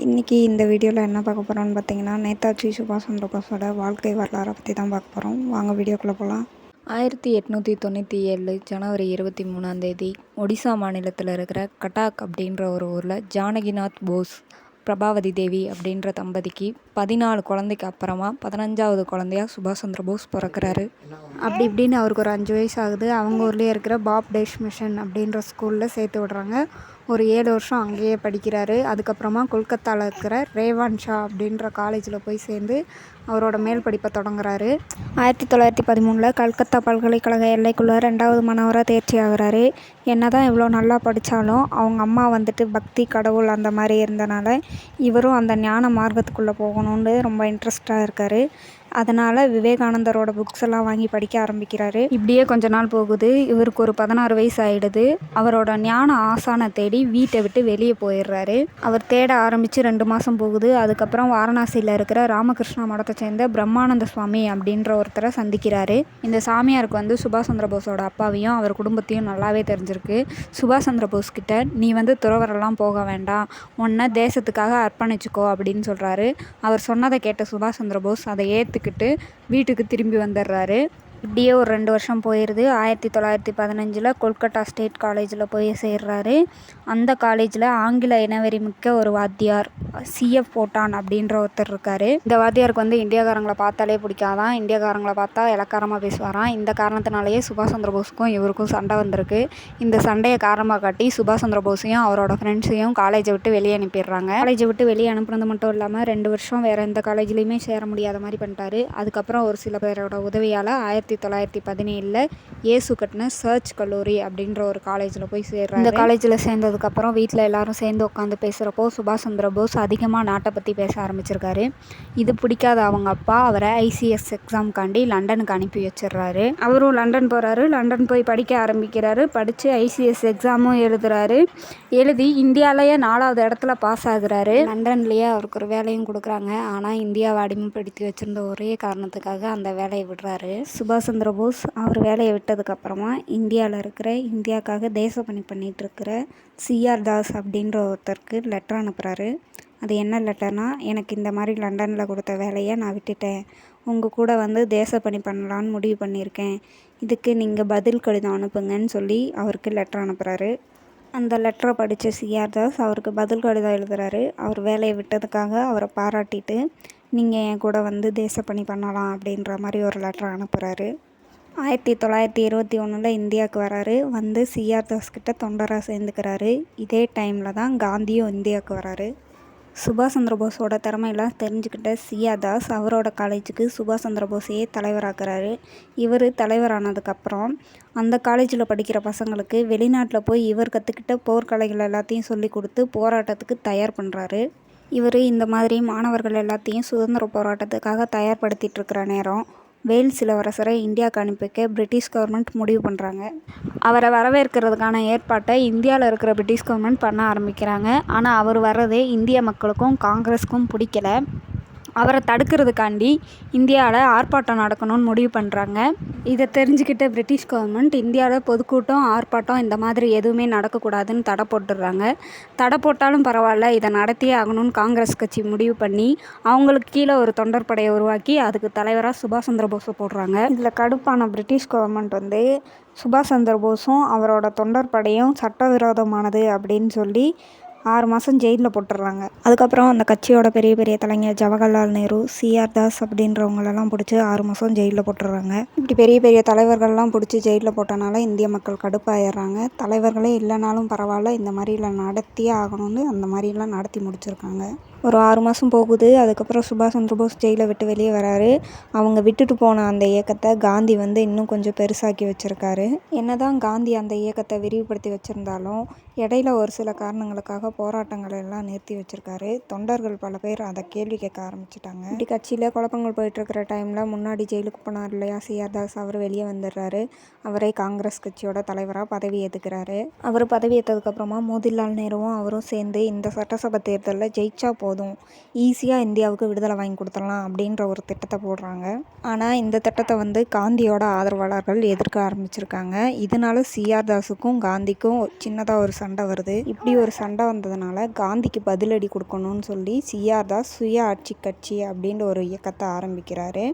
இன்றைக்கி இந்த வீடியோவில் என்ன பார்க்க போகிறோம்னு பார்த்தீங்கன்னா நேதாஜி சுபாஷ் சந்திர போஸோட வாழ்க்கை வரலாறை பற்றி தான் பார்க்க போகிறோம் வாங்க வீடியோக்குள்ளே போகலாம் ஆயிரத்தி எட்நூற்றி தொண்ணூற்றி ஏழு ஜனவரி இருபத்தி மூணாம் தேதி ஒடிசா மாநிலத்தில் இருக்கிற கட்டாக் அப்படின்ற ஒரு ஊரில் ஜானகிநாத் போஸ் பிரபாவதி தேவி அப்படின்ற தம்பதிக்கு பதினாலு குழந்தைக்கு அப்புறமா பதினஞ்சாவது குழந்தையா சுபாஷ் சந்திரபோஸ் பிறக்கிறாரு. அப்படி இப்படின்னு அவருக்கு ஒரு அஞ்சு வயசு ஆகுது. அவங்க ஊர்லேயே இருக்கிற பாப் டேஷ் மிஷன் அப்படின்ற ஸ்கூலில் சேர்த்து விடுறாங்க. ஒரு ஏழு வருஷம் அங்கேயே படிக்கிறாரு. அதுக்கப்புறமா கொல்கத்தாவில் இருக்கிற ரேவான் ஷா அப்படின்ற காலேஜில் போய் சேர்ந்து அவரோட மேல் படிப்பை தொடங்குறாரு. ஆயிரத்தி தொள்ளாயிரத்தி பதிமூணில் கல்கத்தா பல்கலைக்கழக எல்லைக்குள்ளே ரெண்டாவது மாணவராக தேர்ச்சி ஆகிறாரு. என்ன தான் இவ்வளோ நல்லா படித்தாலும் அவங்க அம்மா வந்துட்டு பக்தி கடவுள் அந்த மாதிரி இருந்தனால இவரும் அந்த ஞான மார்க்கத்துக்குள்ளே போகணும். போகணுன்னு ரொம்ப இன்ட்ரெஸ்ட்டாக இருக்கார். அதனால் விவேகானந்தரோட புக்ஸ் எல்லாம் வாங்கி படிக்க ஆரம்பிக்கிறாரு. இப்படியே கொஞ்ச நாள் போகுது. இவருக்கு ஒரு பதினாறு வயசு ஆகிடுது அவரோட ஞான ஆசானை தேடி வீட்டை விட்டு வெளியே போயிடுறாரு. அவர் தேட ஆரம்பித்து ரெண்டு மாதம் போகுது. அதுக்கப்புறம் வாரணாசியில் இருக்கிற ராமகிருஷ்ணா மடத்தை சேர்ந்த பிரம்மானந்த சுவாமி அப்படின்ற ஒருத்தரை சந்திக்கிறாரு. இந்த சாமியாருக்கு வந்து சுபாஷ் சந்திர போஸோட அப்பாவையும் அவர் குடும்பத்தையும் நல்லாவே தெரிஞ்சிருக்கு. சுபாஷ் சந்திர போஸ் கிட்ட நீ வந்து துறவரெல்லாம் போக வேண்டாம். உன்னை தேசத்துக்காக அர்ப்பணிச்சுக்கோ அப்படின்னு சொல்கிறாரு அவர் சொன்னதை கேட்ட சுபாஷ் சந்திர போஸ் அதை பார்த்துக்கிட்டு வீட்டுக்கு திரும்பி வந்துடுறாரு இப்படியே ஒரு ரெண்டு வருஷம் போயிடுது ஆயிரத்தி தொள்ளாயிரத்தி பதினஞ்சில் கொல்கட்டா ஸ்டேட் காலேஜில் போய் சேர்றாரு. அந்த காலேஜில் ஆங்கில இனவெறி மிக்க ஒரு வாத்தியார் சிஎஃப் போட்டான் அப்படின்ற ஒருத்தர் இருக்கார். இந்த வாத்தியாருக்கு வந்து இந்தியாக்காரங்களை பார்த்தாலே பிடிக்காதான். இந்தியாக்காரங்களை பார்த்தா இலக்காரமாக பேசுவாராம். இந்த காரணத்தினாலேயே சுபாஷ் சந்திர போஸுக்கும் இவருக்கும் சண்டை வந்திருக்கு. இந்த சண்டையை காரணமாக காட்டி சுபாஷ் சந்திர போஸையும் அவரோட ஃப்ரெண்ட்ஸையும் காலேஜை விட்டு வெளியே அனுப்பிடுறாங்க. காலேஜை விட்டு வெளியே அனுப்புனது மட்டும் இல்லாமல் ரெண்டு வருஷம் வேறு எந்த காலேஜ்லேயுமே சேர முடியாத மாதிரி பண்ணிட்டாரு. அதுக்கப்புறம் ஒரு சில பேரோட உதவியால் ஆயிரத்தி ஆயிரத்தி தொள்ளாயிரத்தி பதினேழில் ஏசு கட்டின சர்ச் கல்லூரி அப்படின்ற ஒரு காலேஜில் போய் சேர்றாரு. இந்த காலேஜில் சேர்ந்ததுக்கப்புறம் வீட்டில் எல்லாரும் சேர்ந்து உட்காந்து பேசுகிறப்போ சுபாஷ் சந்திர போஸ் அதிகமாக நாட்டை பற்றி பேச ஆரம்பிச்சிருக்காரு. இது பிடிக்காத அவங்க அப்பா அவரை ஐசிஎஸ் எக்ஸாம்காண்டி லண்டனுக்கு அனுப்பி வச்சிடுறாரு. அவரும் லண்டன் போகிறாரு லண்டன் போய் படிக்க ஆரம்பிக்கிறாரு. படித்து ஐசிஎஸ் எக்ஸாமும் எழுதுறாரு. எழுதி இந்தியாவிலேயே நாலாவது இடத்துல பாஸ் ஆகுறாரு. லண்டன்லேயே அவருக்கு ஒரு வேலையும் கொடுக்குறாங்க. ஆனால் இந்தியாவை அடிமைப்படுத்தி வச்சிருந்த ஒரே காரணத்துக்காக அந்த வேலையை விடுறாரு. சுபாஷ் சுபாஷ் சந்திர போஸ் அவர் வேலையை விட்டதுக்கப்புறமா இந்தியாவில் இருக்கிற இந்தியாவுக்காக தேசப்பணி பண்ணிகிட்ருக்கிற சிஆர் தாஸ் அப்படின்ற ஒருத்தருக்கு லெட்டர் அனுப்புகிறாரு அது என்ன லெட்டர்னால் எனக்கு இந்த மாதிரி லண்டனில் கொடுத்த வேலையை நான் விட்டுட்டேன். உங்கள் கூட வந்து தேசப்பணி பண்ணலான்னு முடிவு பண்ணியிருக்கேன். இதுக்கு நீங்கள் பதில் கடிதம் அனுப்புங்கன்னு சொல்லி அவருக்கு லெட்டர் அனுப்புகிறாரு அந்த லெட்டரை படித்த சிஆர் தாஸ் அவருக்கு பதில் கடிதம் எழுதுகிறாரு அவர் வேலையை விட்டதுக்காக அவரை பாராட்டிட்டு நீங்கள் என் கூட வந்து தேசப்பணி பண்ணலாம் அப்படின்ற மாதிரி ஒரு லெட்டர் அனுப்புகிறாரு ஆயிரத்தி தொள்ளாயிரத்தி இருபத்தி ஒன்றில் இந்தியாவுக்கு வராரு. வந்து சிஆர் தாஸ் கிட்ட தொண்டராக சேர்ந்துக்கிறாரு. இதே டைமில் தான் காந்தியும் இந்தியாவுக்கு வராரு. சுபாஷ் சந்திர போஸோட திறமையெல்லாம் தெரிஞ்சுக்கிட்ட சியா தாஸ் அவரோட காலேஜுக்கு சுபாஷ் சந்திர போஸையே தலைவராக்குறாரு. இவர் தலைவரானதுக்கப்புறம் அந்த காலேஜில் படிக்கிற பசங்களுக்கு வெளிநாட்டில் போய் இவர் கற்றுக்கிட்ட போர்க்கலைகள் எல்லாத்தையும் சொல்லி கொடுத்து போராட்டத்துக்கு தயார் பண்ணுறாரு இவர் இந்த மாதிரி மாணவர்கள் எல்லாத்தையும் சுதந்திர போராட்டத்துக்காக தயார்படுத்திகிட்ருக்கிற நேரம் வேல்ஸ் இளவரசரை இந்தியாவுக்கு அனுப்பிக்க பிரிட்டிஷ் கவர்மெண்ட் முடிவு பண்ணுறாங்க அவரை வரவேற்கிறதுக்கான ஏற்பாட்டை இந்தியாவில் இருக்கிற பிரிட்டிஷ் கவர்மெண்ட் பண்ண ஆரம்பிக்கிறாங்க. ஆனால் அவர் வர்றதே இந்திய மக்களுக்கும் காங்கிரஸுக்கும் பிடிக்கல. அவரை தடுக்கிறதுக்காண்டி இந்தியாவில் ஆர்ப்பாட்டம் நடக்கணும்னு முடிவு பண்ணுறாங்க இதை தெரிஞ்சுக்கிட்ட பிரிட்டிஷ் கவர்மெண்ட் இந்தியாவில் பொதுக்கூட்டம் ஆர்ப்பாட்டம் இந்த மாதிரி எதுவுமே நடக்கக்கூடாதுன்னு தடை போட்டுடுறாங்க. தடை போட்டாலும் பரவாயில்ல இதை நடத்தியே ஆகணும்னு காங்கிரஸ் கட்சி முடிவு பண்ணி அவங்களுக்கு கீழே ஒரு தொண்டர் படையை உருவாக்கி அதுக்கு தலைவராக சுபாஷ் சந்திர போஸை போடுறாங்க. இதில் கடுப்பான பிரிட்டிஷ் கவர்மெண்ட் வந்து சுபாஷ் சந்திர போஸும் அவரோட தொண்டர் படையும் சட்டவிரோதமானது அப்படின்னு சொல்லி ஆறு மாதம் ஜெயிலில் போட்டுடுறாங்க அதுக்கப்புறம் அந்த கட்சியோட பெரிய பெரிய தலைஞர் ஜவஹர்லால் நேரு சிஆர் தாஸ் அப்படின்றவங்களெல்லாம் பிடிச்சி ஆறு மாதம் ஜெயிலில் போட்டுடுறாங்க இப்படி பெரிய பெரிய தலைவர்கள்லாம் பிடிச்சி ஜெயிலில் போட்டனால இந்திய மக்கள் கடுப்பாயிடுறாங்க. தலைவர்களே இல்லைனாலும் பரவாயில்ல இந்த மாதிரிலாம் நடத்தியே ஆகணும்னு அந்த மாதிரிலாம் நடத்தி முடிச்சிருக்காங்க. ஒரு ஆறு மாதம் போகுது. அதுக்கப்புறம் சுபாஷ் சந்திரபோஸ் ஜெயிலை விட்டு வெளியே வராரு. அவங்க விட்டுட்டு போன அந்த இயக்கத்தை காந்தி வந்து இன்னும் கொஞ்சம் பெருசாக்கி வச்சுருக்காரு. என்ன தான் காந்தி அந்த இயக்கத்தை விரிவுபடுத்தி வச்சுருந்தாலும் இடையில ஒரு சில காரணங்களுக்காக போராட்டங்களை எல்லாம் நிறுத்தி வச்சுருக்காரு. தொண்டர்கள் பல பேர் அதை கேள்வி கேட்க ஆரம்பிச்சிட்டாங்க. இப்படி கட்சியில் குழப்பங்கள் போயிட்டுருக்கிற டைமில் முன்னாடி ஜெயிலுக்கு போனார் இல்லையா? சிஆர் தாஸ் அவர் வெளியே வந்துடுறாரு. அவரே காங்கிரஸ் கட்சியோட தலைவராக பதவி ஏற்றுக்கிறாரு அவர் பதவி ஏற்றதுக்கப்புறமா மோதிலால் நேருவும் அவரும் சேர்ந்து இந்த சட்டசபை தேர்தலில் ஜெயிச்சா போ போதும். ஈஸியாக இந்தியாவுக்கு விடுதலை வாங்கி கொடுத்துடலாம் அப்படின்ற ஒரு திட்டத்தை போடுறாங்க. ஆனால் இந்த திட்டத்தை வந்து காந்தியோட ஆதரவாளர்கள் எதிர்க்க ஆரம்பிச்சிருக்காங்க. இதனால சிஆர் தாஸுக்கும் காந்திக்கும் சின்னதாக ஒரு சண்டை வருது. இப்படி ஒரு சண்டை வந்ததுனால காந்திக்கு பதிலடி கொடுக்கணும்னு சொல்லி சிஆர் தாஸ் சுய ஆட்சி கட்சி அப்படின்ற ஒரு இயக்கத்தை ஆரம்பிக்கிறாரு.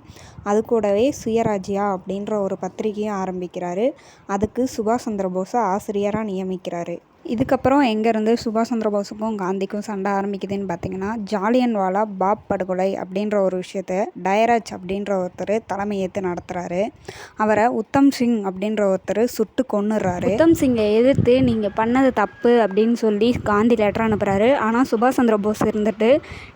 அது கூடவே சுயராஜ்யா அப்படின்ற ஒரு பத்திரிகையும் ஆரம்பிக்கிறாரு. அதுக்கு சுபாஷ் சந்திர போஸை ஆசிரியராக நியமிக்கிறாரு. இதுக்கப்புறம் எங்கேருந்து சுபாஷ் சந்திரபோஸுக்கும் காந்திக்கும் சண்டை ஆரம்பிக்குதுன்னு பார்த்தீங்கன்னா ஜாலியன்வாலா பாப் படுகொலை அப்படின்ற ஒரு விஷயத்த டயராஜ் அப்படின்ற ஒருத்தர் தலைமை ஏற்று நடத்துகிறாரு அவரை உத்தம் சிங் அப்படின்ற ஒருத்தர் சுட்டு கொன்னுடுறாரு உத்தம் சிங்கை எதிர்த்து நீங்கள் பண்ணது தப்பு அப்படின்னு சொல்லி காந்தி லெட்டர் அனுப்புகிறாரு ஆனால் சுபாஷ் சந்திரபோஸ் இருந்துட்டு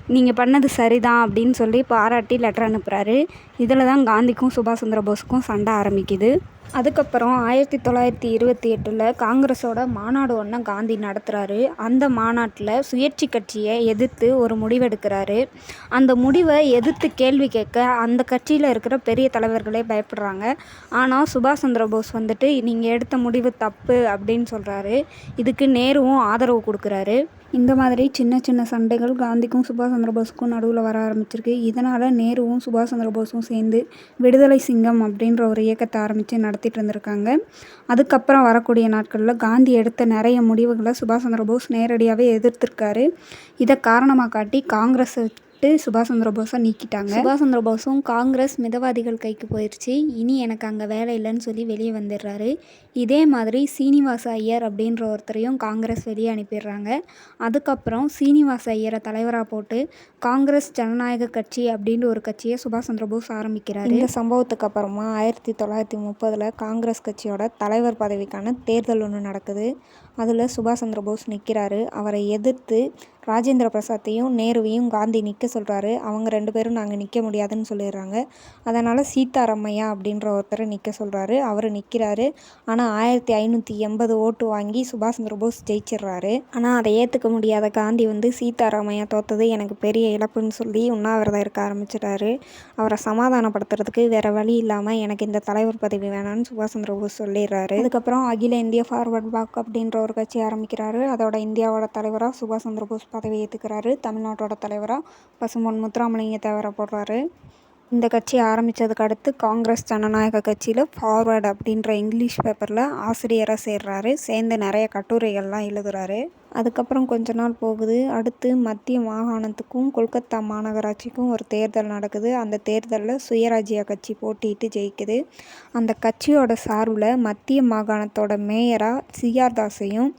நீங்கள் பண்ணது சரிதான் அப்படின்னு சொல்லி பாராட்டி லெட்டர் அனுப்புகிறாரு இதில் தான் காந்திக்கும் சுபாஷ் சந்திரபோஸுக்கும் சண்டை ஆரம்பிக்குது. அதுக்கப்புறம் ஆயிரத்தி தொள்ளாயிரத்தி இருபத்தி எட்டில் காங்கிரஸோட மாநாடு ஒன்று காந்தி நடத்துகிறாரு அந்த மாநாட்டில் சுயேட்சை கட்சியை எதிர்த்து ஒரு முடிவெடுக்கிறாரு. அந்த முடிவை எதிர்த்து கேள்வி கேட்க அந்த கட்சியில் இருக்கிற பெரிய தலைவர்களே பயப்படுறாங்க. ஆனால் சுபாஷ் சந்திர போஸ் வந்துட்டு நீங்கள் எடுத்த முடிவு தப்பு அப்படின்னு சொல்கிறாரு இதுக்கு நேருவும் ஆதரவு கொடுக்குறாரு. இந்த மாதிரி சின்ன சின்ன சண்டைகள் காந்திக்கும் சுபாஷ் சந்திர போஸுக்கும் நடுவில் வர ஆரம்பிச்சிருக்கு. இதனால் நேருவும் சுபாஷ் சந்திர போஸும் சேர்ந்து விடுதலை சிங்கம் அப்படின்ற ஒரு இயக்கத்தை ஆரம்பித்து நடத்திட்டு இருந்திருக்காங்க. அதுக்கப்புறம் வரக்கூடிய நாட்களில் காந்தி எடுத்த நிறைய முடிவுகளை சுபாஷ் சந்திர போஸ் நேரடியாகவே எதிர்த்திருக்காரு. இதை காரணமாக காட்டி காங்கிரஸ் விட்டு சுபாஷ் சந்திர போஸை நீக்கிட்டாங்க. சுபாஷ் சந்திர போஸும் காங்கிரஸ் மிதவாதிகள் கைக்கு போயிடுச்சு இனி எனக்கு அங்கே வேலை இல்லைன்னு சொல்லி வெளியே வந்துடுறாரு. இதே மாதிரி சீனிவாச ஐயர் அப்படின்ற ஒருத்தரையும் காங்கிரஸ் வெளியே அனுப்பிடுறாங்க. அதுக்கப்புறம் சீனிவாச ஐயரை தலைவராக போட்டு காங்கிரஸ் ஜனநாயக கட்சி அப்படின்ற ஒரு கட்சியை சுபாஷ் சந்திர போஸ் ஆரம்பிக்கிறாரு. இந்த சம்பவத்துக்கு அப்புறமா ஆயிரத்தி தொள்ளாயிரத்தி முப்பதில் காங்கிரஸ் கட்சியோட தலைவர் பதவிக்கான தேர்தல் ஒன்று நடக்குது. அதில் சுபாஷ் சந்திர போஸ் நிற்கிறாரு அவரை எதிர்த்து ராஜேந்திர பிரசாத்தையும் நேருவையும் காந்தி நிற்க சொல்கிறாரு அவங்க ரெண்டு பேரும் நாங்கள் நிற்க முடியாதுன்னு சொல்லிடுறாங்க. அதனால் சீதாராமையா அப்படின்ற ஒருத்தரை நிற்க சொல்கிறாரு அவர் நிற்கிறாரு ஆனால் ஆயிரத்தி ஐநூற்றி எண்பது ஓட்டு வாங்கி சுபாஷ் சந்திர போஸ் ஜெயிச்சிடுறாரு. ஆனால் அதை ஏற்றுக்க முடியாத காந்தி வந்து சீதாராமையா தோத்தது எனக்கு பெரிய இழப்புன்னு சொல்லி உண்ணாவிரதம் இருக்க ஆரம்பிச்சிட்டாரு. அவரை சமாதானப்படுத்துறதுக்கு வேறு வழி இல்லாமல் எனக்கு இந்த தலைவர் பதவி வேணாம்னு சுபாஷ் சந்திர போஸ் சொல்லிடுறாரு. அதுக்கப்புறம் அகில இந்திய ஃபார்வர்ட் பாக் அப்படின்ற ஒரு கட்சி ஆரம்பிக்கிறாரு. அதோட இந்தியாவோட தலைவராக சுபாஷ் சந்திரபோஸ் பதவி ஏற்றுக்கிறாரு தமிழ்நாட்டோட தலைவராக பசும்பொன் முத்துராமலிங்க தேவரை போடுறாரு. இந்த கட்சி ஆரம்பித்ததுக்கு அடுத்து காங்கிரஸ் ஜனநாயக கட்சியில் ஃபார்வர்டு அப்படின்ற இங்கிலீஷ் பேப்பரில் ஆசிரியராக சேர்றாரு. சேர்ந்து நிறைய கட்டுரைகள்லாம் எழுதுறாரு. அதுக்கப்புறம் கொஞ்ச நாள் போகுது. அடுத்து மத்திய மாகாணத்துக்கும் கொல்கத்தா மாநகராட்சிக்கும் ஒரு தேர்தல் நடக்குது. அந்த தேர்தலில் சுயராஜ்யா கட்சி போட்டியிட்டு ஜெயிக்குது. அந்த கட்சியோட சார்பில் மத்திய மாகாணத்தோட மேயராக சிஆர் தாஸையும்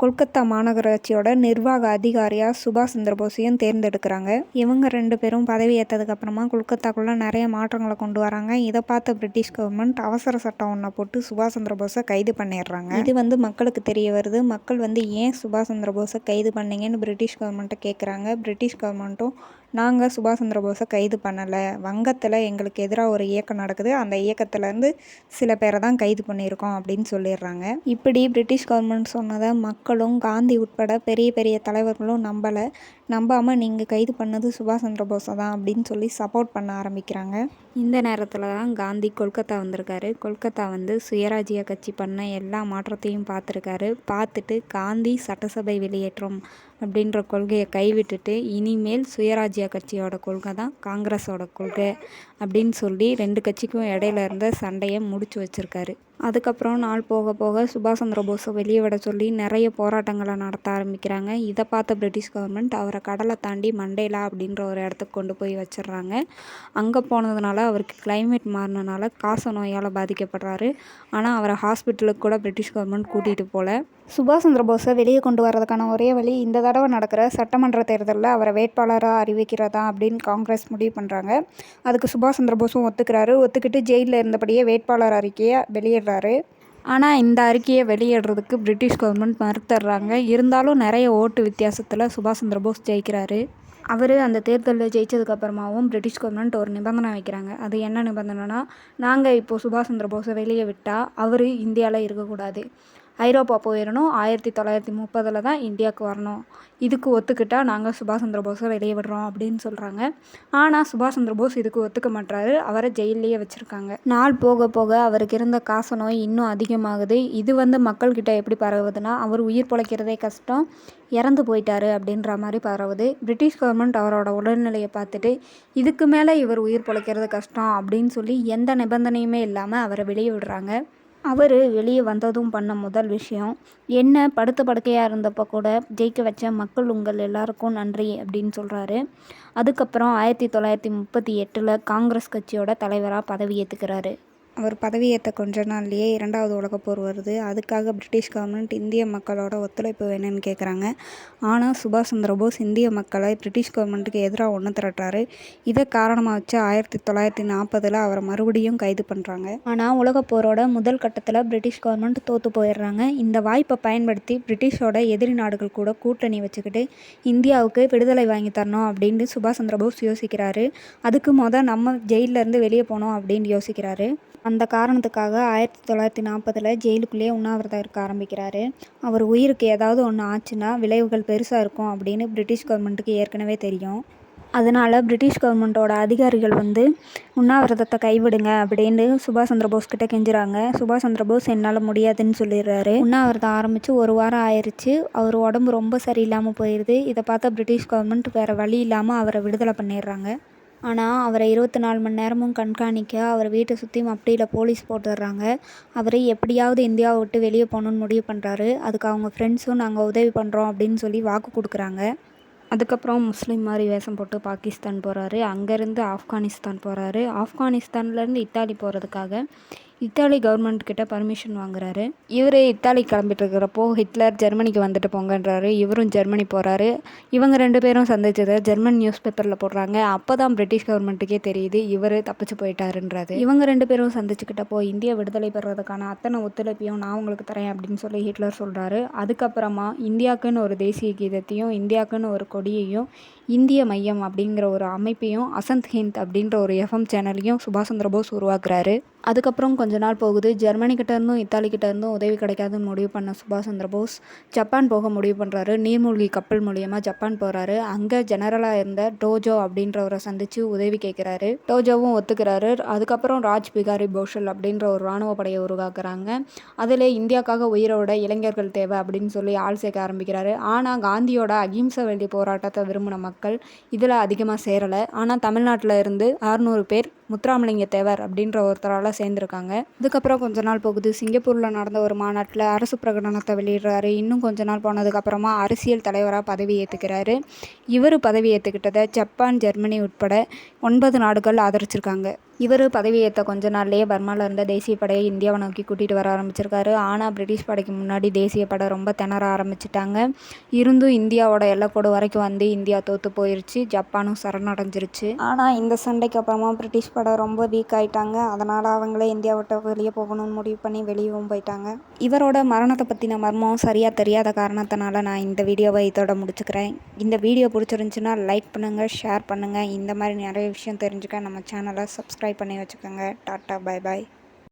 கொல்கத்தா மாநகராட்சியோட நிர்வாக அதிகாரியாக சுபாஷ் சந்திரபோஸையும் தேர்ந்தெடுக்கிறாங்க. இவங்க ரெண்டு பேரும் பதவி ஏற்றதுக்கப்புறமா கொல்கத்தாக்குள்ளே நிறைய மாற்றங்களை கொண்டு வராங்க. இதை பார்த்த பிரிட்டிஷ் கவர்மெண்ட் அவசர சட்டம் ஒன்றை போட்டு சுபாஷ் சந்திர போஸை கைது பண்ணிடுறாங்க. இது வந்து மக்களுக்கு தெரிய வருது. மக்கள் வந்து ஏன் சுபாஷ் சந்திரபோஸை கைது பண்ணீங்கன்னு பிரிட்டிஷ் கவர்மெண்ட்டை கேட்குறாங்க பிரிட்டிஷ் கவர்மெண்ட்டும் நாங்கள் சுபாஷ் சந்திரபோஸை கைது பண்ணலை. வங்கத்தில் எங்களுக்கு எதிராக ஒரு இயக்கம் நடக்குது. அந்த இயக்கத்துலேருந்து சில பேரை தான் கைது பண்ணியிருக்கோம் அப்படின்னு சொல்லிடுறாங்க. இப்படி பிரிட்டிஷ் கவர்மெண்ட் சொன்னதை மக்களும் காந்தி உட்பட பெரிய பெரிய தலைவர்களும் நம்பலை. நம்பாமல் நீங்கள் கைது பண்ணது சுபாஷ் சந்திரபோஸை தான் அப்படின்னு சொல்லி சப்போர்ட் பண்ண ஆரம்பிக்கிறாங்க. இந்த நேரத்தில் தான் காந்தி கொல்கத்தா வந்திருக்காரு. கொல்கத்தா வந்து சுயராஜ்ய கட்சி பண்ண எல்லா மாற்றத்தையும் பார்த்துருக்காரு. பார்த்துட்டு காந்தி சட்டசபை வெளியேற்றம் அப்படின்ற கொள்கையை கைவிட்டுட்டு இனிமேல் சுயராஜ்ய கட்சியோட கொள்கை தான் காங்கிரஸோட கொள்கை அப்படின்னு சொல்லி ரெண்டு கட்சிக்கும் இடையில இருந்த சண்டையை முடித்து வச்சுருக்காரு. அதுக்கப்புறம் நாள் போக போக சுபாஷ் சந்திர போஸை வெளியே விட சொல்லி நிறைய போராட்டங்களை நடத்த ஆரம்பிக்கிறாங்க. இதை பார்த்த பிரிட்டிஷ் கவர்மெண்ட் அவரை கடலை தாண்டி மண்டேலா அப்படின்ற ஒரு இடத்துக்கு கொண்டு போய் வச்சிடுறாங்க. அங்கே போனதுனால அவருக்கு கிளைமேட் மாறினனால காச நோயால் பாதிக்கப்படுறாரு. ஆனால் அவரை ஹாஸ்பிட்டலுக்கு கூட பிரிட்டிஷ் கவர்மெண்ட் கூட்டிகிட்டு போகல சுபாஷ் சந்திர போஸை வெளியே கொண்டு வரதுக்கான ஒரே வழி இந்த தடவை நடக்கிற சட்டமன்ற தேர்தலில் அவரை வேட்பாளராக அறிவிக்கிறதா அப்படின்னு காங்கிரஸ் முடிவு பண்ணுறாங்க அதுக்கு சுபாஷ் சந்திர போஸும் ஒத்துக்கிறாரு. ஒத்துக்கிட்டு ஜெயிலில் இருந்தபடியே வேட்பாளர் அறிக்கையை வெளியிடுறாரு ஆனால் இந்த அறிக்கையை வெளியிடுறதுக்கு பிரிட்டிஷ் கவர்மெண்ட் மறுத்துடுறாங்க. இருந்தாலும் நிறைய ஓட்டு வித்தியாசத்தில் சுபாஷ் சந்திரபோஸ் ஜெயிக்கிறாரு. அவர் அந்த தேர்தலில் ஜெயிச்சதுக்கப்புறமாவும் பிரிட்டிஷ் கவர்மெண்ட் ஒரு நிபந்தனை வைக்கிறாங்க. அது என்ன நிபந்தனைனா நாங்கள் இப்போது சுபாஷ் சந்திர போஸை வெளியே விட்டால் அவர் இந்தியாவில் இருக்கக்கூடாது. ஐரோப்பா போயிடணும் ஆயிரத்தி தொள்ளாயிரத்தி முப்பதில் தான் இந்தியாவுக்கு வரணும். இதுக்கு ஒத்துக்கிட்டால் நாங்கள் சுபாஷ் சந்திர போஸை வெளியே விடுறோம் அப்படின்னு சொல்கிறாங்க ஆனால் சுபாஷ் சந்திர போஸ் இதுக்கு ஒத்துக்க மாட்டாரு அவரை ஜெயிலேயே வச்சுருக்காங்க. நாள் போக போக அவருக்கு இருந்த காச நோய் இன்னும் அதிகமாகுது. இது வந்து மக்கள்கிட்ட எப்படி பரவுதுன்னா அவர் உயிர் பிழைக்கிறதே கஷ்டம். இறந்து போயிட்டாரு அப்படின்ற மாதிரி பரவுது. பிரிட்டிஷ் கவர்மெண்ட் அவரோட உடல்நிலையை பார்த்துட்டு இதுக்கு மேலே இவர் உயிர் பிழைக்கிறது கஷ்டம் அப்படின்னு சொல்லி எந்த நிபந்தனையுமே இல்லாமல் அவரை வெளியே விடுறாங்க. அவர் வெளியே வந்ததும் பண்ண முதல் விஷயம் என்ன படுத்த படுக்கையாக இருந்தப்போ கூட ஜெயிக்க வச்ச மக்கள் உங்கள் எல்லாருக்கும் நன்றி அப்படின்னு சொல்கிறாரு அதுக்கப்புறம் ஆயிரத்தி தொள்ளாயிரத்தி முப்பத்தி எட்டில் காங்கிரஸ் கட்சியோட தலைவராக பதவி ஏற்றுக்கிறாரு அவர் பதவியேற்ற கொஞ்ச நாள்லேயே இரண்டாவது உலகப்போர் வருது. அதுக்காக பிரிட்டிஷ் கவர்மெண்ட் இந்திய மக்களோட ஒத்துழைப்பு வேணும்னு கேட்குறாங்க ஆனால் சுபாஷ் சந்திரபோஸ் இந்திய மக்களை பிரிட்டிஷ் கவர்மெண்ட்டுக்கு எதிராக ஒன்று திரட்டுறாரு. இதை காரணமாக வச்சு ஆயிரத்தி தொள்ளாயிரத்தி நாற்பதில் அவரை மறுபடியும் கைது பண்ணுறாங்க ஆனால் உலகப்போரோட முதல் கட்டத்தில் பிரிட்டிஷ் கவர்மெண்ட் தோற்று போயிடுறாங்க. இந்த வாய்ப்பை பயன்படுத்தி பிரிட்டிஷோட எதிரி நாடுகள் கூட கூட்டணி வச்சுக்கிட்டு இந்தியாவுக்கு விடுதலை வாங்கி தரணும் அப்படின்னு சுபாஷ் சந்திர போஸ் யோசிக்கிறாரு. அதுக்கு மொதல் நம்ம ஜெயிலேருந்து வெளியே போகணும் அப்படின்னு யோசிக்கிறாரு. அந்த காரணத்துக்காக ஆயிரத்தி தொள்ளாயிரத்தி நாற்பதில் ஜெயிலுக்குள்ளேயே உண்ணாவிரதம் இருக்க ஆரம்பிக்கிறாரு. அவர் உயிருக்கு ஏதாவது ஒன்று ஆச்சுன்னா விளைவுகள் பெருசாக இருக்கும் அப்படின்னு பிரிட்டிஷ் கவர்மெண்ட்டுக்கு ஏற்கனவே தெரியும். அதனால் பிரிட்டிஷ் கவர்மெண்ட்டோட அதிகாரிகள் வந்து உண்ணாவிரதத்தை கைவிடுங்க அப்படின்னு சுபாஷ் சந்திரபோஸ் கிட்டே கிட்ட கெஞ்சுறாங்க. சுபாஷ் சந்திரபோஸ் என்னால் முடியாதுன்னு சொல்லிடுறாரு. உண்ணாவிரதம் ஆரம்பித்து ஒரு வாரம் ஆயிடுச்சு அவர் உடம்பு ரொம்ப சரியில்லாமல் போயிடுது இதை பார்த்தா பிரிட்டிஷ் கவர்மெண்ட் வேறு வழி இல்லாமல் அவரை விடுதலை பண்ணிடுறாங்க. ஆனால் அவரை இருபத்தி நாலு மணி நேரமும் கண்காணிக்க அவர் வீட்டை சுற்றி மப்டியில் போலீஸ் போட்டுடுறாங்க அவர் எப்படியாவது இந்தியாவை விட்டு வெளியே போகணுன்னு முடிவு பண்ணுறாரு அதுக்கு அவங்க ஃப்ரெண்ட்ஸும் நாங்கள் உதவி பண்ணுறோம் அப்படின்னு சொல்லி வாக்கு கொடுக்குறாங்க. அதுக்கப்புறம் முஸ்லீம் மாதிரி வேஷம் போட்டு பாகிஸ்தான் போகிறாரு அங்கேருந்து ஆப்கானிஸ்தான் போகிறாரு ஆப்கானிஸ்தான்லேருந்து இத்தாலி போகிறதுக்காக இத்தாலி கவர்மெண்ட் கிட்ட பர்மிஷன் வாங்குறாரு. இவர் இத்தாலி கிளம்பிட்டு இருக்கிறப்போ ஹிட்லர் ஜெர்மனிக்கு வந்துட்டு போங்கன்றாரு. இவரும் ஜெர்மனி போகிறாரு இவங்க ரெண்டு பேரும் சந்திச்சதை ஜெர்மன் நியூஸ் பேப்பரில் போடுறாங்க. அப்போ தான் பிரிட்டிஷ் கவர்மெண்ட்டுக்கே தெரியுது இவர் தப்பிச்சு போயிட்டாருன்றது இவங்க ரெண்டு பேரும் சந்திச்சுக்கிட்டப்போ இந்திய விடுதலை பெறுறதுக்கான அத்தனை ஒத்துழைப்பையும் நான் உங்களுக்கு தரேன் அப்படின்னு சொல்லி ஹிட்லர் சொல்கிறாரு அதுக்கப்புறமா இந்தியாவுக்குன்னு ஒரு தேசிய கீதத்தையும் இந்தியாவுக்குன்னு ஒரு கொடியையும் இந்திய மையம் அப்படிங்கிற ஒரு அமைப்பையும் அசந்த் ஹிந்த் அப்படின்ற ஒரு எஃப்எம் சேனலையும் சுபாஷ் சந்திர போஸ் உருவாக்குறாரு. அதுக்கப்புறம் கொஞ்ச நாள் போகுது. ஜெர்மனிக்கிட்ட இருந்தும் இத்தாலிக்கிட்ட இருந்தும் உதவி கிடைக்காதுன்னு முடிவு பண்ண சுபாஷ் சந்திர போஸ் ஜப்பான் போக முடிவு பண்ணுறாரு நீர்மூழ்கி கப்பல் மூலியமாக ஜப்பான் போகிறாரு அங்கே ஜெனரலாக இருந்த டோஜோ அப்படின்றவரை சந்தித்து உதவி கேட்குறாரு டோஜோவும் ஒத்துக்கிறாரு. அதுக்கப்புறம் ராஜ் பிகாரி போஷல் அப்படின்ற ஒரு இராணுவ படையை உருவாக்குறாங்க. அதில் இந்தியாவுக்காக உயிரோட இளைஞர்கள் தேவை அப்படின்னு சொல்லி ஆள் சேர்க்க ஆரம்பிக்கிறாரு. ஆனால் காந்தியோட அகிம்சை வேண்டி போராட்டத்தை விரும்பின மக்கள் மக்கள் இதில் அதிகமாக சேரலை. ஆனால் தமிழ்நாட்டில் இருந்து அறுநூறு பேர் முத்துராமலிங்க தேவர் அப்படின்ற ஒருத்தரால் சேர்ந்துருக்காங்க. இதுக்கப்புறம் கொஞ்ச நாள் போகுது. சிங்கப்பூரில் நடந்த ஒரு மாநாட்டில் அரசு பிரகடனத்தை வெளியிடுறாரு. இன்னும் கொஞ்ச நாள் போனதுக்கப்புறமா அரசியல் தலைவராக பதவி ஏற்றுக்கிறாரு இவர் பதவி ஏற்றுக்கிட்டதை ஜப்பான் ஜெர்மனி உட்பட ஒன்பது நாடுகள் ஆதரிச்சிருக்காங்க. இவர் பதவியேற்ற கொஞ்ச நாள்லேயே பர்மாவில் இருந்த தேசிய படையை இந்தியாவை நோக்கி கூட்டிகிட்டு வர ஆரம்பிச்சிருக்காரு. ஆனால் பிரிட்டிஷ் படைக்கு முன்னாடி தேசிய படை ரொம்ப திணற ஆரம்பிச்சிட்டாங்க. இருந்தும் இந்தியாவோட எல்லைக்கோடு வரைக்கும் வந்து இந்தியா தோற்று போயிருச்சு. ஜப்பானும் சரணடைஞ்சிருச்சு. ஆனால் இந்த சண்டைக்கு அப்புறமா பிரிட்டிஷ் படை ரொம்ப வீக் ஆயிட்டாங்க. அதனால் அவங்களே இந்தியா விட்டு வெளியே போகணும்னு முடிவு பண்ணி வெளியவும் போயிட்டாங்க. இவரோட மரணத்தை பற்றின மர்மம் சரியாக தெரியாத காரணத்தினால நான் இந்த வீடியோவை இதோட முடிச்சுக்கிறேன். இந்த வீடியோ பிடிச்சிருந்துச்சுன்னா லைக் பண்ணுங்கள் ஷேர் பண்ணுங்கள் இந்த மாதிரி நிறைய விஷயம் தெரிஞ்சுக்க நம்ம சேனலை சப்ஸ்கிரைப் பண்ணி வச்சுக்கோங்க. Tata bye bye